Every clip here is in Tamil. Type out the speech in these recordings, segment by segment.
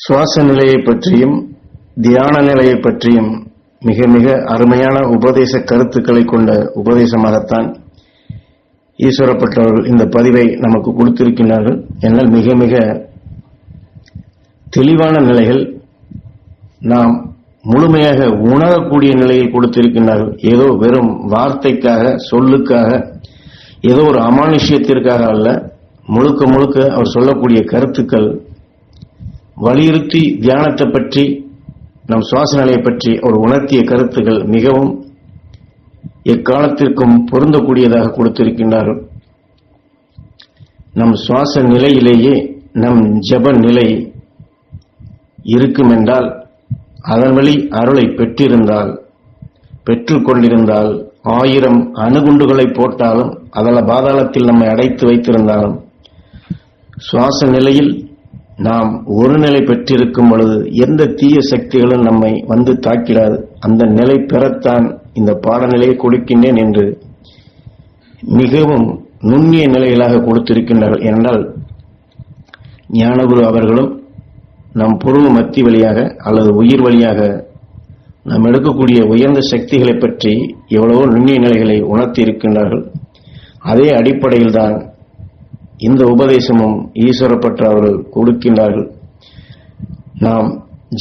சுவாச நிலையை பற்றியும் தியான நிலையை பற்றியும் மிக மிக அருமையான உபதேச கருத்துக்களை கொண்ட உபதேசமாகத்தான் ஈஸ்வரப்பட்டவர்கள் இந்த பதிவை நமக்கு கொடுத்திருக்கிறார்கள் என்னால் மிக மிக தெளிவான நிலைகள் நாம் முழுமையாக உணரக்கூடிய நிலையில் கொடுத்திருக்கிறார்கள் ஏதோ வெறும் வார்த்தைக்காக சொல்லுக்காக ஏதோ ஒரு அமானுஷ்யத்திற்காக அல்ல முழுக்க முழுக்க அவர் சொல்லக்கூடிய கருத்துக்கள் வலியுறுத்தி தியானத்தை பற்றி நம் சுவாச நிலையை பற்றி அவர் உணர்த்திய கருத்துக்கள் மிகவும் எக்காலத்திற்கும் பொருந்தக்கூடியதாக கொடுத்திருக்கின்றார்கள். நம் சுவாச நிலையிலேயே நம் ஜப நிலை இருக்குமென்றால் அதன் வழி அருளை பெற்றிருந்தால் பெற்றுக்கொண்டிருந்தால் ஆயிரம் அணுகுண்டுகளை போட்டாலும் அதல பாதாளத்தில் நம்மை அடைத்து வைத்திருந்தாலும் சுவாச நிலையில் நாம் ஒரு நிலை பெற்றிருக்கும் பொழுது எந்த தீய சக்திகளும் நம்மை வந்து தாக்கிடாது. அந்த நிலை பெறத்தான் இந்த பாடநிலையை கொடுக்கின்றேன் என்று மிகவும் நுண்ணிய நிலைகளாக கொடுத்திருக்கின்றார்கள். என்றால் ஞானகுரு அவர்களும் நம் புருவ மத்தி வழியாக அல்லது உயிர் வழியாக நாம் எடுக்கக்கூடிய உயர்ந்த சக்திகளை பற்றி எவ்வளவோ நுண்ணிய நிலைகளை உணர்த்தி இருக்கின்றார்கள் அதே அடிப்படையில் தான் இந்த உபதேசமும் ஈஸ்வரப்பற்று அவர்கள் கொடுக்கின்றார்கள். நாம்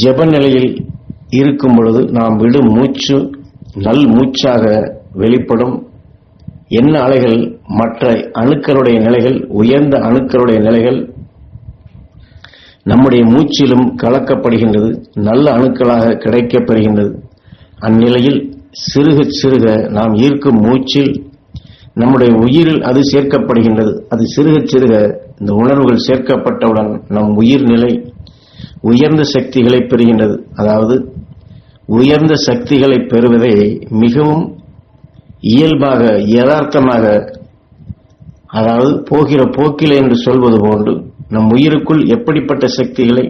ஜெப நிலையில் இருக்கும் பொழுது நாம் விடும் மூச்சு நல் மூச்சாக வெளிப்படும். என்ன அலைகள்? மற்ற அணுக்களுடைய நிலைகள் உயர்ந்த அணுக்களுடைய நிலைகள் நம்முடைய மூச்சிலும் கலக்கப்படுகின்றது நல்ல அணுக்களாக கிடைக்கப்பெறுகின்றது அந்நிலையில் சிறுக சிறுக நாம் ஈர்க்கும் மூச்சில் நம்முடைய உயிரில் அது சேர்க்கப்படுகின்றது. அது சிறுக சிறுக இந்த உணர்வுகள் சேர்க்கப்பட்டவுடன் நம் உயிர் நிலை உயர்ந்த சக்திகளை பெறுகின்றது. அதாவது உயர்ந்த சக்திகளை பெறுவதே மிகவும் இயல்பாக யதார்த்தமாக அதாவது போகிற போக்கிலே என்று சொல்வது போன்று நம் உயிருக்குள் எப்படிப்பட்ட சக்திகளை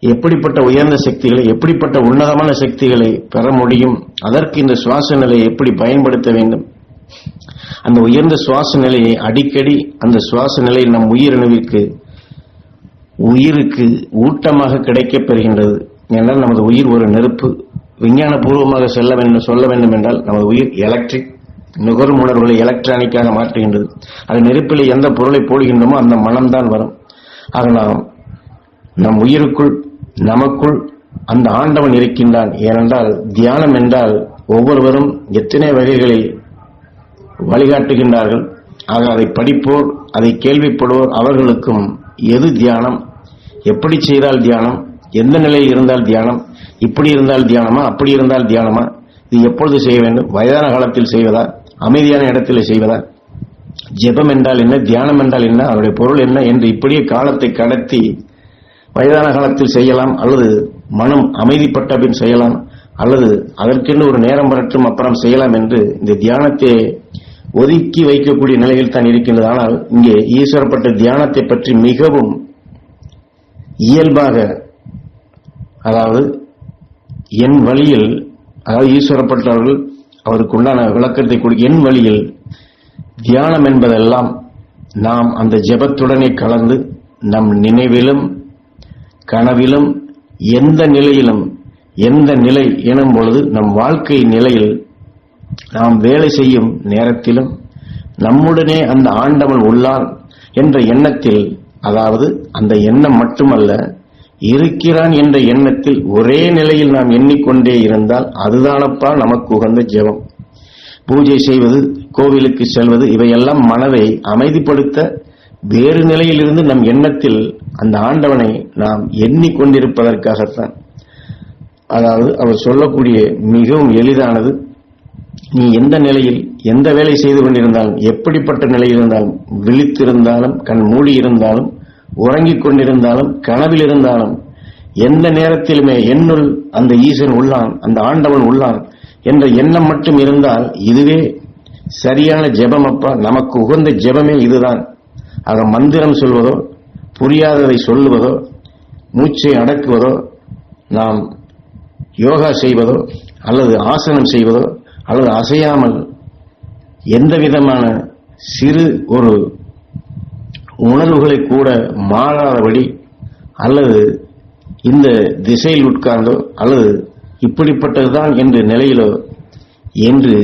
எப்படிப்பட்ட உயர்ந்த சக்திகளை எப்படிப்பட்ட உன்னதமான சக்திகளை பெற முடியும் அதற்கு இந்த சுவாச நிலையை எப்படி பயன்படுத்த வேண்டும் அந்த உயர்ந்த சுவாச நிலையை அடிக்கடி அந்த சுவாச நிலை நம் உயிரணுவிற்கு உயிருக்கு ஊட்டமாக கிடைக்கப் பெறுகின்றது என்றால் நமது உயிர் ஒரு நெருப்பு. விஞ்ஞான பூர்வமாக செல்ல வேண்டும் சொல்ல வேண்டும் என்றால் நமது உயிர் எலக்ட்ரிக் நுகரும் உணர்வுகளை எலக்ட்ரானிக்காக மாற்றுகின்றது. அது நெருப்பில் எந்த பொருளை போடுகின்றோமோ அந்த மனம்தான் வரும். ஆக நாம் நம் உயிருக்குள் நமக்குள் அந்த ஆண்டவன் இருக்கின்றான். ஏனென்றால் தியானம் என்றால் ஒவ்வொருவரும் எத்தனை வகைகளில் வழிகாட்டுகின்றார்கள். ஆக அதை படிப்போர் அதை கேள்விப்படுவோர் அவர்களுக்கும் எது தியானம்? எப்படி செய்தால் தியானம்? எந்த நிலையில் இருந்தால் தியானம்? இப்படி இருந்தால் தியானமா? அப்படி இருந்தால் தியானமா? இது எப்பொழுது செய்ய வேண்டும்? வயதான காலத்தில் செய்வதா? அமைதியான இடத்தில் செய்வதா? ஜெபம் என்றால் என்ன? தியானம் என்றால் என்ன? அவருடைய பொருள் என்ன? என்று இப்படியே காலத்தை கடத்தி வயதான காலத்தில் செய்யலாம் அல்லது மனம் அமைதிப்பட்ட பின் செய்யலாம் அல்லது அதற்கென்று ஒரு நேரம் வரட்டும் அப்புறம் செய்யலாம் என்று இந்த தியானத்தை ஒதுக்கி வைக்கக்கூடிய நிலையில் தான் இருக்கின்றது. ஆனால் இங்கே ஈஸ்வரப்பட்ட தியானத்தை பற்றி மிகவும் இயல்பாக அதாவது என் வழியில் அதாவது ஈஸ்வரப்பட்டவர்கள் அவருக்கு உண்டான விளக்கத்தை கொடு என் வழியில் தியானம் என்பதெல்லாம் நாம் அந்த ஜெபத்துடனே கலந்து நம் நினைவிலும் கனவிலும் எந்த நிலையிலும் எந்த நிலை எனும் பொழுது நம் வாழ்க்கை நிலையில் நாம் வேலை செய்யும் நேரத்திலும் நம்முடனே அந்த ஆண்டவன் உள்ளான் என்ற எண்ணத்தில் அதாவது அந்த எண்ணம் மட்டுமல்ல இருக்கிறான் என்ற எண்ணத்தில் ஒரே நிலையில் நாம் எண்ணிக்கொண்டே இருந்தால் அதுதானப்பா நமக்கு உகந்த ஜெபம். பூஜை செய்வது கோவிலுக்கு செல்வது இவையெல்லாம் மனதை அமைதிப்படுத்த வேறு நிலையிலிருந்து நம் எண்ணத்தில் அந்த ஆண்டவனை நாம் எண்ணிக்கொண்டிருப்பதற்காகத்தான். அதாவது அவர் சொல்லக்கூடிய மிகவும் எளிதானது. நீ எந்த நிலையில் எந்த வேலை செய்து கொண்டிருந்தாலும் எப்படிப்பட்ட நிலையில் இருந்தாலும் விழித்திருந்தாலும் கண் மூடி இருந்தாலும் உறங்கிக் கொண்டிருந்தாலும் கனவில் இருந்தாலும் எந்த நேரத்திலுமே என்னுள் அந்த ஈசன் உள்ளான் அந்த ஆண்டவன் உள்ளான் என்ற எண்ணம் மட்டும் இருந்தால் இதுவே சரியான ஜெபம் அப்பா. நமக்கு உகந்த ஜெபமே இதுதான். ஆக மந்திரம் சொல்வதோ புரியாததை சொல்லுவதோ மூச்சை அடக்குவதோ நாம் யோகா செய்வதோ அல்லது ஆசனம் செய்வதோ அல்லது அசையாமல் எந்த விதமான சிறு ஒரு உணர்வுகளை கூட மாறாதபடி அல்லது இந்த திசையில் உட்கார்ந்தோ அல்லது இப்படிப்பட்டதுதான் என்ற நிலையிலோ என்று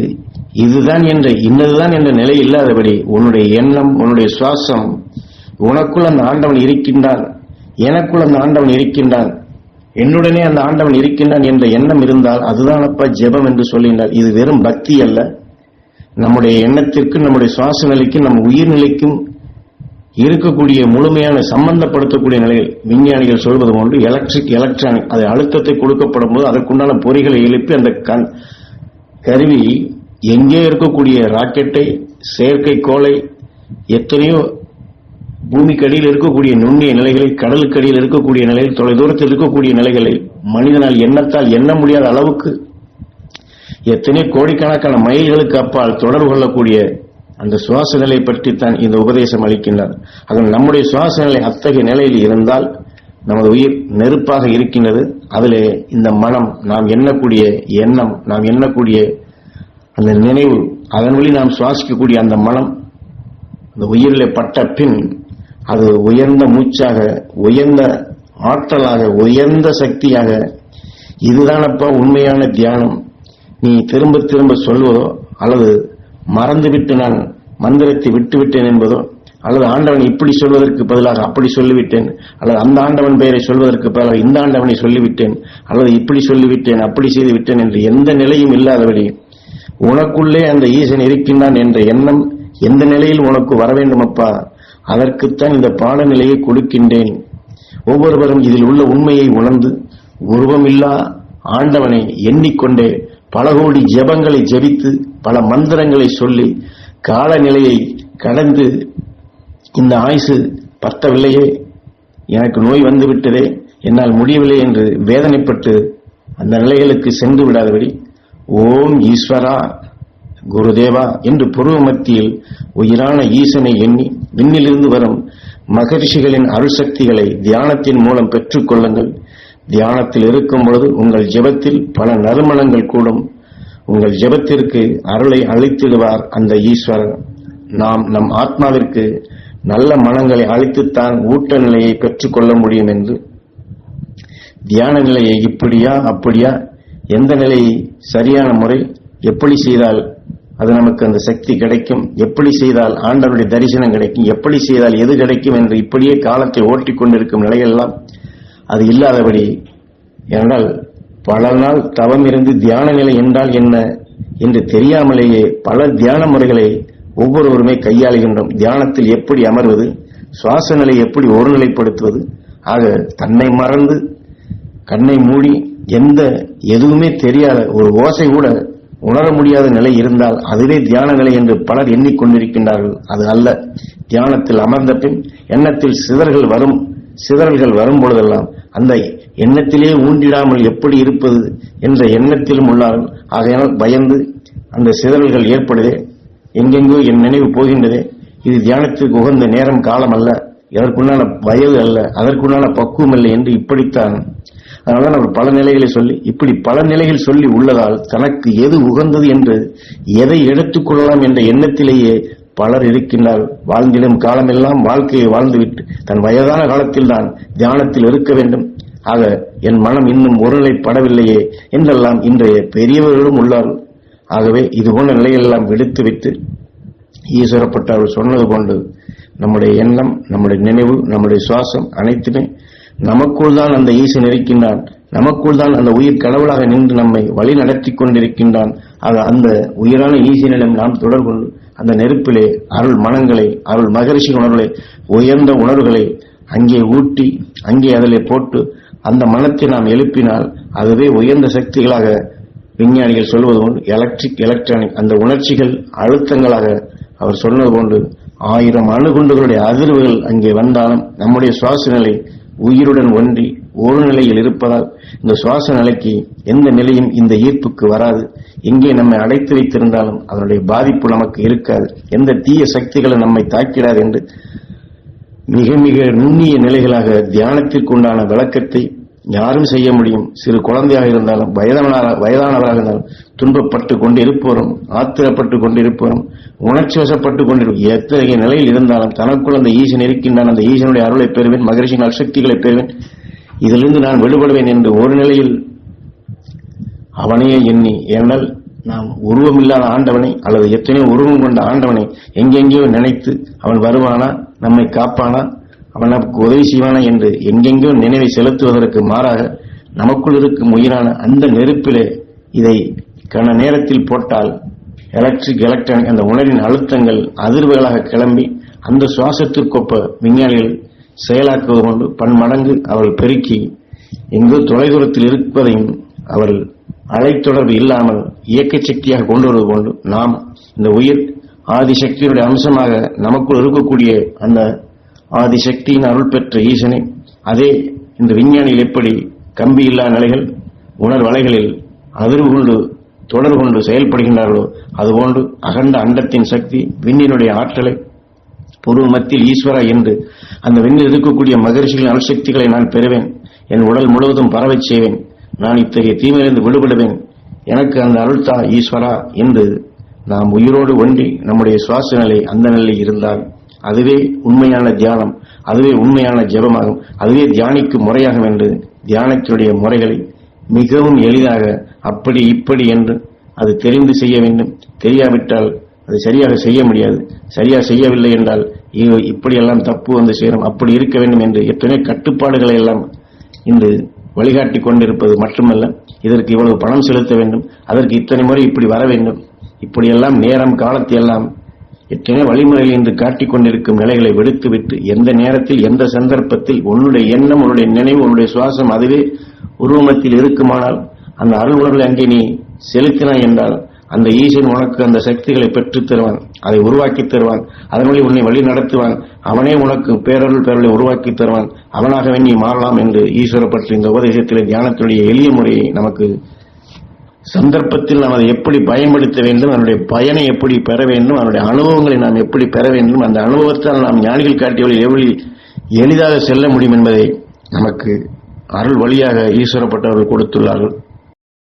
இதுதான் என்ற இன்னதுதான் என்ற நிலை இல்லாதபடி உன்னுடைய எண்ணம் உன்னுடைய சுவாசம் உனக்குள் அந்த ஆண்டவன் இருக்கின்றான் எனக்குள் அந்த ஆண்டவன் இருக்கின்றான் என்னுடனே அந்த ஆண்டவன் இருக்கின்றான் என்ற எண்ணம் இருந்தால் அதுதானப்பா ஜெபம் என்று சொல்லினார். இது வெறும் பக்தி அல்ல. நம்முடைய எண்ணத்திற்கும் நம்முடைய சுவாச நிலைக்கும் நம்ம உயிர்நிலைக்கும் இருக்கக்கூடிய முழுமையான சம்பந்தப்படுத்தக்கூடிய நிலையில் விஞ்ஞானிகள் சொல்வது போன்று எலக்ட்ரிக் எலக்ட்ரானிக் அது அழுத்தத்தை கொடுக்கப்படும் போது அதற்குண்டான பொறிகளை எழுப்பி அந்த கண் கருவி எங்கே இருக்கக்கூடிய ராக்கெட்டை செயற்கை கோளை எத்தனையோ பூமிக்கடியில் இருக்கக்கூடிய நுண்ணிய நிலைகளை கடலுக்கடியில் இருக்கக்கூடிய நிலையில் தொலைதூரத்தில் இருக்கக்கூடிய நிலைகளை மனிதனால் எண்ணத்தால் எண்ண முடியாத அளவுக்கு எத்தனை கோடிக்கணக்கான மைல்களுக்கு அப்பால் தொடர்பு கொள்ளக்கூடிய அந்த சுவாச நிலை பற்றித்தான் இந்த உபதேசம் அளிக்கின்றார் அதன் நம்முடைய சுவாச நிலை அத்தகைய நிலையில் இருந்தால் நமது உயிர் நெருப்பாக இருக்கின்றது. அதிலே இந்த மனம் நாம் எண்ணக்கூடிய எண்ணம் நாம் எண்ணக்கூடிய அந்த நினைவு அதன் வழி நாம் சுவாசிக்கக்கூடிய அந்த மனம் அந்த உயிரிலே பட்ட பின் அது உயர்ந்த மூச்சாக உயர்ந்த ஆற்றலாக உயர்ந்த சக்தியாக இதுதானப்பா உண்மையான தியானம். நீ திரும்ப திரும்ப சொல்வதோ அல்லது மறந்துவிட்டு நான் மந்திரத்தை விட்டுவிட்டேன் என்பதோ அல்லது ஆண்டவன் இப்படி சொல்வதற்கு பதிலாக அப்படி சொல்லிவிட்டேன் அல்லது அந்த ஆண்டவன் பெயரை சொல்வதற்கு பதிலாக இந்த ஆண்டவனை சொல்லிவிட்டேன் அல்லது இப்படி சொல்லிவிட்டேன் அப்படி செய்து விட்டேன் என்று எந்த நிலையும் இல்லாதபடி உனக்குள்ளே அந்த ஈசன் இருக்கின்றான் என்ற எண்ணம் எந்த நிலையில் உனக்கு வர வேண்டுமப்பா அதற்குத்தான் இந்த பாடநிலையை கொடுக்கின்றேன். ஒவ்வொருவரும் இதில் உள்ள உண்மையை உணர்ந்து உருவமில்லா ஆண்டவனை எண்ணிக்கொண்டே பல கோடி ஜெபங்களை ஜெபித்து பல மந்திரங்களை சொல்லி காலநிலையை கடந்து இந்த ஆயுசு பத்தவில்லையே? எனக்கு நோய் வந்து விட்டதே என்னால் முடியவில்லை என்று வேதனைப்பட்டு அந்த நிலைகளுக்கு சென்று விடாதபடி ஓம் ஈஸ்வரா குருதேவா என்று புருவ மத்தியில் உயிரான ஈசனை எண்ணி விண்ணிலிருந்து வரும் மகரிஷிகளின் அருள்சக்திகளை தியானத்தின் மூலம் பெற்றுக் கொள்ளுங்கள் தியானத்தில் இருக்கும் பொழுது உங்கள் ஜெபத்தில் பல நறுமணங்கள் கூடும். உங்கள் ஜெபத்திற்கு அருளை அளித்திடுவார் அந்த ஈஸ்வரர். நாம் நம் ஆத்மாவிற்கு நல்ல மனங்களை அழித்துத்தான் ஊட்ட நிலையை பெற்றுக்கொள்ள முடியும் என்று. தியான நிலையை இப்படியா அப்படியா? எந்த நிலையை? சரியான முறை எப்படி செய்தால் அது நமக்கு அந்த சக்தி கிடைக்கும். எப்படி செய்தால் ஆண்டவருடைய தரிசனம் கிடைக்கும்? எப்படி செய்தால் எது கிடைக்கும் என்று இப்படியே காலத்தை ஓட்டிக் கொண்டிருக்கும் நிலையெல்லாம் அது இல்லாதபடி ஏனென்றால் பல நாள் தவம் இருந்து தியான நிலை என்றால் என்ன என்று தெரியாமலேயே பல தியான முறைகளை ஒவ்வொருவருமே கையாளுகின்றோம். தியானத்தில் எப்படி அமர்வது? சுவாச நிலை எப்படி ஒருநிலைப்படுத்துவது? ஆக தன்னை மறந்து கண்ணை மூடி எந்த எதுவுமே தெரியாத ஒரு ஓசை கூட உணர முடியாத நிலை இருந்தால் அதுவே தியான நிலை என்று பலர் எண்ணிக்கொண்டிருக்கின்றார்கள். அது அல்ல. தியானத்தில் அமர்ந்த பின் எண்ணத்தில் சிதறல்கள் வரும். சிதறல்கள் வரும் பொழுதெல்லாம் அந்த எண்ணத்திலே ஊண்டிடாமல் எப்படி இருப்பது என்ற எண்ணத்திலும் உள்ளார்கள். ஆகையால் பயந்து அந்த சிதறல்கள் ஏற்படுதே. எங்கெங்கோ என் நினைவு போகின்றதே. இது தியானத்திற்கு உகந்த நேரம் காலம் அல்ல இதற்குண்டான வயது அல்ல. அதற்குண்டான பக்குவம் இல்லை என்று இப்படித்தான் அதனால அவர் பல நிலைகளை சொல்லி இப்படி பல நிலைகள் சொல்லி உள்ளதால் தனக்கு எது உகந்தது என்று எதை எடுத்துக்கொள்ளலாம் என்ற எண்ணத்திலேயே பலர் இருக்கின்றார் வாழ்ந்திடும் காலமெல்லாம் வாழ்க்கையை வாழ்ந்துவிட்டு தன் வயதான காலத்தில் தான் தியானத்தில் இருக்க வேண்டும். ஆக என் மனம் இன்னும் ஒருநிலைப்படவில்லையே என்றெல்லாம் இன்றைய பெரியவர்களும் உள்ளார்கள். ஆகவே இது போன்ற நிலையெல்லாம் விடுத்துவிட்டு ஈஸ்வரப்பட்டவர் சொன்னது கொண்டு நம்முடைய எண்ணம் நம்முடைய நினைவு நம்முடைய சுவாசம் அனைத்துமே நமக்குள் தான் அந்த ஈசன் இருக்கின்றான். நமக்குள் தான் அந்த உயிர் கடவுளாக நின்று நம்மை வழி நடத்தி கொண்டிருக்கின்றான். ஆக அந்த உயிரான ஈசனிடம் நாம் தொடர்பு கொண்டு அந்த நெருப்பிலே அருள் மனங்களை அருள் மகரிஷி உணர்வுகளை உயர்ந்த உணர்வுகளை அங்கே ஊட்டி அங்கே அதிலே போட்டு அந்த மனத்தை நாம் எழுப்பினால் அதுவே உயர்ந்த சக்திகளாக விஞ்ஞானிகள் சொல்வது போன்று எலக்ட்ரிக் எலக்ட்ரானிக் அந்த உணர்ச்சிகள் அழுத்தங்களாக அவர் சொன்னது போன்று ஆயிரம் அணுகுண்டுகளுடைய அதிர்வுகள் அங்கே வந்தாலும் நம்முடைய சுவாச நிலை உயிருடன் ஒன்றி ஒரு நிலையில் இருப்பதால் இந்த சுவாச நிலைக்கு எந்த நிலையும் இந்த ஈர்ப்புக்கு வராது. எங்கே நம்மை அடைத்து வைத்திருந்தாலும் அதனுடைய பாதிப்பு நமக்கு இருக்காது. எந்த தீய சக்திகளும் நம்மை தாக்கிடாது என்று மிக மிக நுண்ணிய நிலைகளாக தியானத்திற்குண்டான விளக்கத்தை யாரும் செய்ய முடியும். சிறு குழந்தையாக இருந்தாலும் வயதான வயதானவராக இருந்தாலும் துன்பப்பட்டு கொண்டு இருப்பவரும் ஆத்திரப்பட்டு கொண்டு இருப்பவரும் உணர்ச்சி வசப்பட்டு கொண்டிருக்கும் எத்தகைய நிலையில் இருந்தாலும் தனக்குள் அந்த ஈசன் இருக்கின்றான். அந்த ஈசனுடைய அருளை பெறுவேன் மகரிஷின் சக்திகளை பெறுவேன். இதிலிருந்து நான் விடுபடுவேன் என்று ஒரு நிலையில் அவனையே எண்ணி ஏனால் நாம் உருவமில்லாத ஆண்டவனை அல்லது எத்தனையோ உருவம் கொண்ட ஆண்டவனை எங்கெங்கேயோ நினைத்து அவன் வருவானா நம்மை காப்பானா அவன் நமக்கு உதவி செய்வானா என்று எங்கெங்கோ நினைவை செலுத்துவதற்கு மாறாக நமக்குள் இருக்கும் உயிரான அந்த நெருப்பிலே இதை கன நேரத்தில் போட்டால் எலக்ட்ரிக் எலக்ட்ரானிக் அந்த உணரின் அழுத்தங்கள் அதிர்வுகளாக கிளம்பி அந்த சுவாசத்திற்கொப்ப விஞ்ஞானிகள் செயலாக்குவது கொண்டு பன்மடங்கு அவர்கள் பெருக்கி எங்கோ தொலைதூரத்தில் இருப்பதையும் அவர்கள் அலைத்தொடர்பு இல்லாமல் இயக்க சக்தியாக கொண்டு வருவது கொண்டு நாம் இந்த உயிர் ஆதிசக்தியுடைய அம்சமாக நமக்குள் இருக்கக்கூடிய அந்த ஆதிசக்தியின் அருள் பெற்ற ஈசனை அதே இந்த விஞ்ஞானியில் எப்படி கம்பி இல்லா நிலைகள் உணர்வலைகளில் அதிர்வு கொண்டு தொடர்பு கொண்டு செயல்படுகின்றார்களோ அதுபோன்று அகண்ட அண்டத்தின் சக்தி விண்ணினுடைய ஆற்றலை பொருள் மத்தியில் ஈஸ்வரா என்று அந்த விண்ணில் இருக்கக்கூடிய மகரிஷிகளின் அணுசக்திகளை நான் பெறுவேன். என் உடல் முழுவதும் பரவச் செய்வேன். நான் இத்தகைய தீமையிலிருந்து விடுபடுவேன். எனக்கு அந்த அருள்தா ஈஸ்வரா என்று நாம் உயிரோடு ஒன்றி நம்முடைய சுவாச நிலை அந்த நிலையில் இருந்தால் அதுவே உண்மையான தியானம் அதுவே உண்மையான ஜபமாகும் அதுவே தியானிக்கும் முறையாகும் என்று தியானத்தினுடைய முறைகளை மிகவும் எளிதாக அப்படி இப்படி என்று அது தெரிந்து செய்ய வேண்டும். தெரியாவிட்டால் அது சரியாக செய்ய முடியாது. சரியாக செய்யவில்லை என்றால் இப்படியெல்லாம் தப்பு வந்து சேரும். அப்படி இருக்க வேண்டும் என்று எத்தனை கட்டுப்பாடுகளை எல்லாம் இன்று வழிகாட்டி கொண்டிருப்பது மட்டுமல்ல இதற்கு இவ்வளவு பணம் செலுத்த வேண்டும் அதற்கு இத்தனை முறை இப்படி வர வேண்டும். இப்படியெல்லாம் நேரம் காலத்தை எல்லாம் எத்தனை வழிமுறைகள் என்று காட்டிக் கொண்டிருக்கும் நிலைகளை விடுத்துவிட்டு எந்த நேரத்தில் எந்த சந்தர்ப்பத்தில் உன்னுடைய எண்ணம் உன்னுடைய நினைவு உன்னுடைய சுவாசம் அதுவே உருவமத்தில் இருக்குமானால் அந்த அருள் உணர்வை அங்கே நீ செலுத்தினாய் என்றால் அந்த ஈசன் உனக்கு அந்த சக்திகளை பெற்றுத் தருவான் அதை உருவாக்கி தருவான் அதன் வழி உன்னை வழி நடத்துவான் அவனே உனக்கு பேரருள் பேரலை உருவாக்கி தருவான் அவனாகவே நீ மாறலாம் என்று ஈஸ்வர பற்றி இந்த உபதேசத்திலே தியானத்தினுடைய எளிய முறையை நமக்கு சந்தர்ப்பத்தில் நாம் அதை எப்படி பயன்படுத்த வேண்டும் அதனுடைய பயனை எப்படி பெற வேண்டும் அதனுடைய அனுபவங்களை நாம் எப்படி பெற வேண்டும் அந்த அனுபவத்தால் நாம் ஞானிகள் காட்டியவர்கள் எவ்வளவு எளிதாக செல்ல முடியும் என்பதை நமக்கு அருள் வழியாக ஈஸ்வரப்பட்டவர்கள் கொடுத்துள்ளார்கள்.